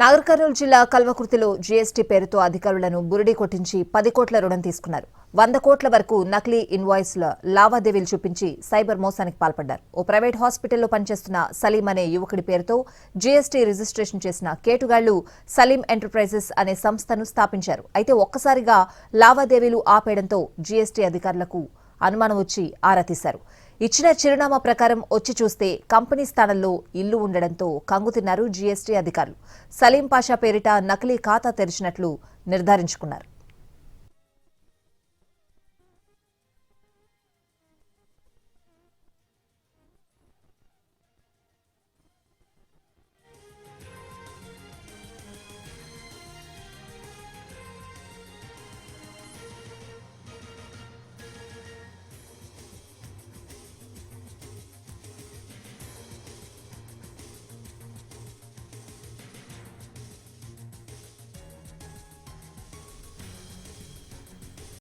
నాగర్ కర్నూలు జిల్లా కల్వకుర్తిలో జీఎస్టీ పేరుతో అధికారులను బురిడి కొట్టించి పది కోట్ల రుణం తీసుకున్నారు. వంద కోట్ల వరకు నకిలీ ఇన్వాయిస్ల లావాదేవీలు చూపించి సైబర్ మోసానికి పాల్పడ్డారు. ఓ ప్రైవేట్ హాస్పిటల్లో పనిచేస్తున్న సలీం అనే యువకుడి పేరుతో జీఎస్టీ రిజిస్ట్రేషన్ చేసిన కేటుగాళ్ళు సలీం ఎంటర్ప్రైజెస్ అనే సంస్థను స్థాపించారు. అయితే ఒక్కసారిగా లావాదేవీలు ఆపేయడంతో జీఎస్టీ అధికారులకు అనుమానం వచ్చి ఆరా తీశారు. ఇచ్చిన చిరునామా ప్రకారం వచ్చి చూస్తే కంపెనీ స్థానంలో ఇల్లు ఉండడంతో కంగుతిన్నారు జీఎస్టీ అధికారులు. సలీం పాషా పేరిట నకిలీ ఖాతా తెరిచినట్లు నిర్ధారించుకున్నారు.